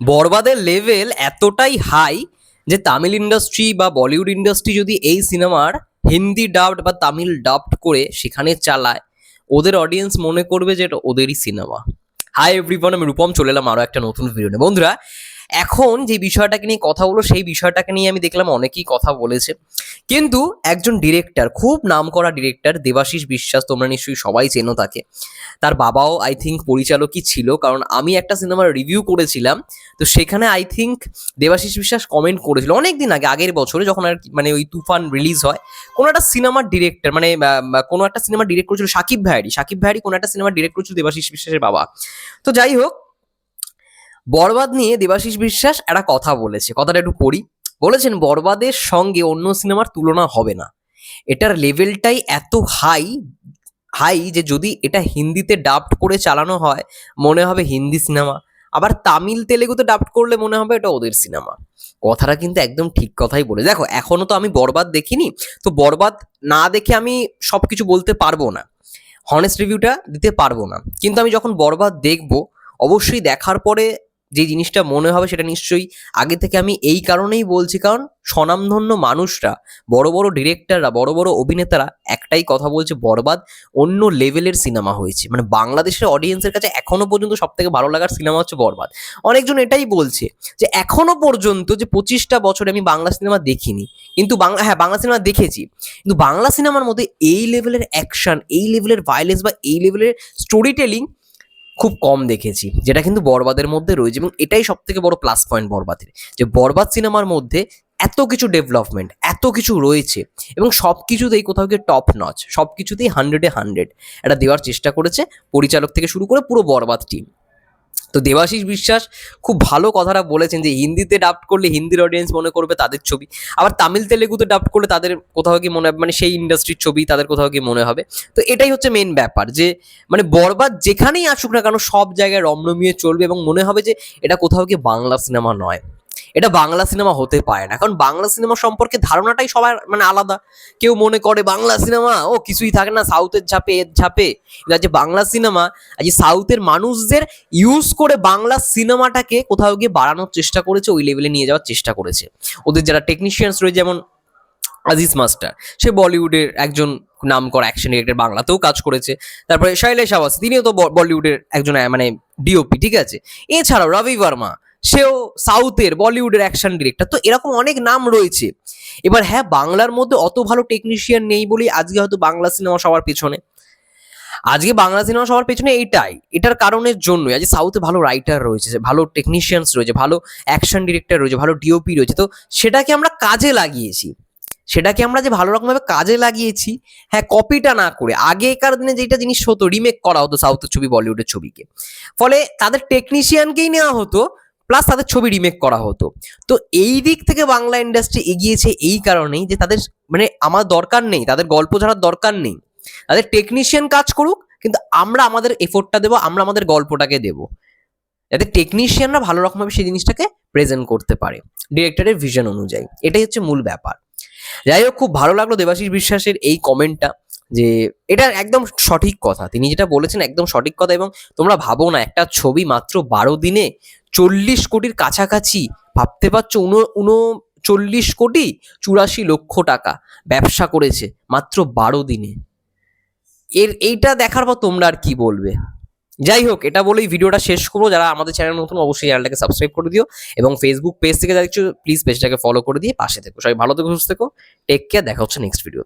বরবাদের লেভেল এতটাই হাই যে তামিল ইন্ডাস্ট্রি বা বলিউড ইন্ডাস্ট্রি যদি এই সিনেমার হিন্দি ডাবড বা তামিল ডাবড করে সেখানে চালায়, ওদের অডিয়েন্স মনে করবে যে এটা ওদেরই সিনেমা হাই এভরিওয়ান আমি রূপম, চলে এলাম আরও একটা নতুন ভিডিও নিয়ে। বন্ধুরা এখন যে বিষয়টাকে নিয়ে কথা বলো সেই বিষয়টাকে নিয়ে আমি দেখলাম অনেকেই কথা বলেছে। কিন্তু একজন ডিরেক্টর খুব নামকরা ডিরেক্টর দেবাশিস বিশ্বাস, তোমরা নিশ্চয়ই সবাই চেনো তাকে। তার বাবাও আই থিঙ্ক পরিচালকই ছিল, কারণ আমি একটা সিনেমার রিভিউ করেছিলাম, তো সেখানে আই থিঙ্ক দেবাশিস বিশ্বাস কমেন্ট করেছিল অনেক দিন আগে, আগের বছরে যখন আর মানে ওই তুফান রিলিজ হয়, কোনো একটা সিনেমার ডিরেক্টর মানে কোনো একটা সিনেমা ডিরেক্ট করেছিল সাকিব ভাইয়ারি সাকিব ভাইয়ারি কোনো একটা সিনেমা ডিরেক্ট করেছিল দেবাশিস বিশ্বাসের বাবা। তো যাই হোক বরবাদ নিয়ে দেবাশিস বিশ্বাস একটা কথা বলেছে। কথাটা একটু পড়ি। বলেছেন, বরবাদের সঙ্গে অন্য সিনেমার তুলনা হবে না। এটার লেভেলটাই এত হাই হাই যে যদি এটা হিন্দিতে ডাবড করে চালানো হয়, মনে হবে হিন্দি সিনেমা। আবার তামিল, তেলেগুতে ডাবড করলে মনে হবে এটা ওদের সিনেমা। কথাটা কিন্তু একদম ঠিক কথাই বলে। দেখো, এখনও তো আমি বরবাদ দেখিনি, তো বরবাদ না দেখে আমি সব কিছু বলতে পারব না। হনেস্ট রিভিউটা দিতে পারব না। কিন্তু আমি যখন বরবাদ দেখব, অবশ্যই দেখার পরে যে জিনিসটা মনে হবে সেটা নিশ্চয়ই আগে থেকে আমি এই কারণেই বলছি, কারণ স্বনামধন্য মানুষরা, বড় বড় ডিরেক্টররা বড় বড় অভিনেতারা একটাই কথা বলছে, বরবাদ অন্য লেভেলের সিনেমা হয়েছে। মানে বাংলাদেশের অডিয়েন্সের কাছে এখনও পর্যন্ত সব থেকে ভালো লাগার সিনেমা হচ্ছে বরবাদ। অনেকজন এটাই বলছে যে এখনও পর্যন্ত যে পঁচিশটা বছরে আমি বাংলা সিনেমা দেখিনি, কিন্তু বাংলা হ্যাঁ বাংলা সিনেমা দেখেছি, কিন্তু বাংলা সিনেমার মধ্যে এই লেভেলের অ্যাকশন এই লেভেলের ভায়োলেন্স বা এই লেভেলের স্টোরি টেলিং খুব কম দেখেছি, যেটা কিন্তু বরবাদের মধ্যে রয়েছে এবং এটাই সব থেকে বড় প্লাস পয়েন্ট বরবাদের, যে বরবাদ সিনেমার মধ্যে এত কিছু ডেভেলপমেন্ট এত কিছু রয়েছে এবং সব কিছুতেই কোথাও গিয়ে টপ নচ সব কিছুতেই হান্ড্রেডে হান্ড্রেড এটা দেওয়ার চেষ্টা করেছে পরিচালক থেকে শুরু করে পুরো বরবাদ টিম তো দেবাশিস বিশ্বাস খুব ভালো কথাটা বলেছেন যে হিন্দিতে ডাপ্ট করলে হিন্দির অডিয়েন্স মনে করবে তাদের ছবি। আবার তামিল তেলেগুতে ডাপ্ট করলে তাদের কোথাও কি মনে হবে মানে সেই ইন্ডাস্ট্রির ছবি তাদের কোথাও কি মনে হবে। তো এটাই হচ্ছে মেন ব্যাপার যে মানে বরবাদ যেখানেই আসুক না কেন সব জায়গায় রমরমিয়ে চলবে এবং মনে হবে যে এটা কোথাও কি বাংলা সিনেমা নয়। এটা বাংলা সিনেমা হতে পারে না। কারণ বাংলা সিনেমা সম্পর্কে ধারণাটাই সবার মানে আলাদা। কেউ মনে করে বাংলা সিনেমা, ও কিছুই থাকে না, সাউথের ঝাপে, এর ঝাপে। যে বাংলা সিনেমা যে সাউথের মানুষদের ইউজ করে বাংলা সিনেমাটাকে কোথাও গিয়ে বাড়ানোর চেষ্টা করেছে, ওই লেভেলে নিয়ে যাওয়ার চেষ্টা করেছে। ওদের যারা টেকনিশিয়ানস রয়েছে যেমন আজিজ মাস্টার সে বলিউডের একজন নাম করা অ্যাকশন ডিরেক্টর বাংলাতেও কাজ করেছে। তারপরে শৈলেশ আওয়াজ তিনিও তো বলিউডের একজন মানে ডিওপি ঠিক আছে? এছাড়াও রবি বর্মা সেও সাউথের বলিউডের অ্যাকশন ডিরেক্টর তো এরকম অনেক নাম রয়েছে। এবার হ্যাঁ বাংলার মধ্যে অত ভালো টেকনিশিয়ান নেই বলেই আজকে হয়তো বাংলা সিনেমা সবার পেছনে। আজকে বাংলা সিনেমা সবার পেছনে এইটাই এটার কারণের জন্যই আজকে সাউথে ভালো রাইটার রয়েছে, ভালো টেকনিশিয়ানস রয়েছে, ভালো অ্যাকশন ডিরেক্টর রয়েছে, ভালো ডিওপি রয়েছে। তো সেটাকে আমরা কাজে লাগিয়েছি। সেটাকে আমরা যে ভালো রকমভাবে কাজে লাগিয়েছি হ্যাঁ কপিটা না করে, আগেকার দিনে যেটা জিনিস হতো রিমেক করা হতো সাউথের ছবি, বলিউডের ছবিকে। ফলে তাদের টেকনিশিয়ানকেই নেওয়া হতো প্লাস তাদের ছবি রিমেক করা হতো। তো এই দিক থেকে বাংলা ইন্ডাস্ট্রি এগিয়েছে এই কারণেই যে তাদের মানে আমার দরকার নেই, তাদের গল্প ছাড়ার দরকার নেই। তাদের টেকনিশিয়ান কাজ করুক, কিন্তু আমরা আমাদের এফোর্টটা দেবো, আমরা আমাদের গল্পটাকে দেবো। যাতে টেকনিশিয়ানরা ভালো রকমভাবে সেই জিনিসটাকে প্রেজেন্ট করতে পারে ডিরেক্টরের ভিশন অনুযায়ী। এটাই হচ্ছে মূল ব্যাপার। যাই হোক, খুব ভালো লাগল দেবাশিস বিশ্বাসের এই কমেন্টটা যে এটা একদম সঠিক কথা। তিনি যেটা বলেছেন, একদম সঠিক কথা এবং তোমরা ভাবো না, একটা ছবি মাত্র বারো দিনে চল্লিশ কোটির কাছাকাছি, ভাবতে পারছ? উনো উনো চল্লিশ কোটি চুরাশি লক্ষ টাকা ব্যবসা করেছে মাত্র বারো দিনে। এর, এইটা দেখার পর তোমরা আর কি বলবে? যাই হোক, এটা বলেই ভিডিওটা শেষ করব। যারা আমাদের চ্যানেল নতুন, অবশ্যই চ্যানেলটাকে সাবস্ক্রাইব করে দিও এবং ফেসবুক পেজ থেকে যা দেখছ প্লিজ পেজটাকে ফলো করে দিয়ে পাশে থেকো। সবাই ভালো থেকো, সুস্থ থেকো। টেক কেয়ার দেখা হচ্ছে নেক্সট ভিডিও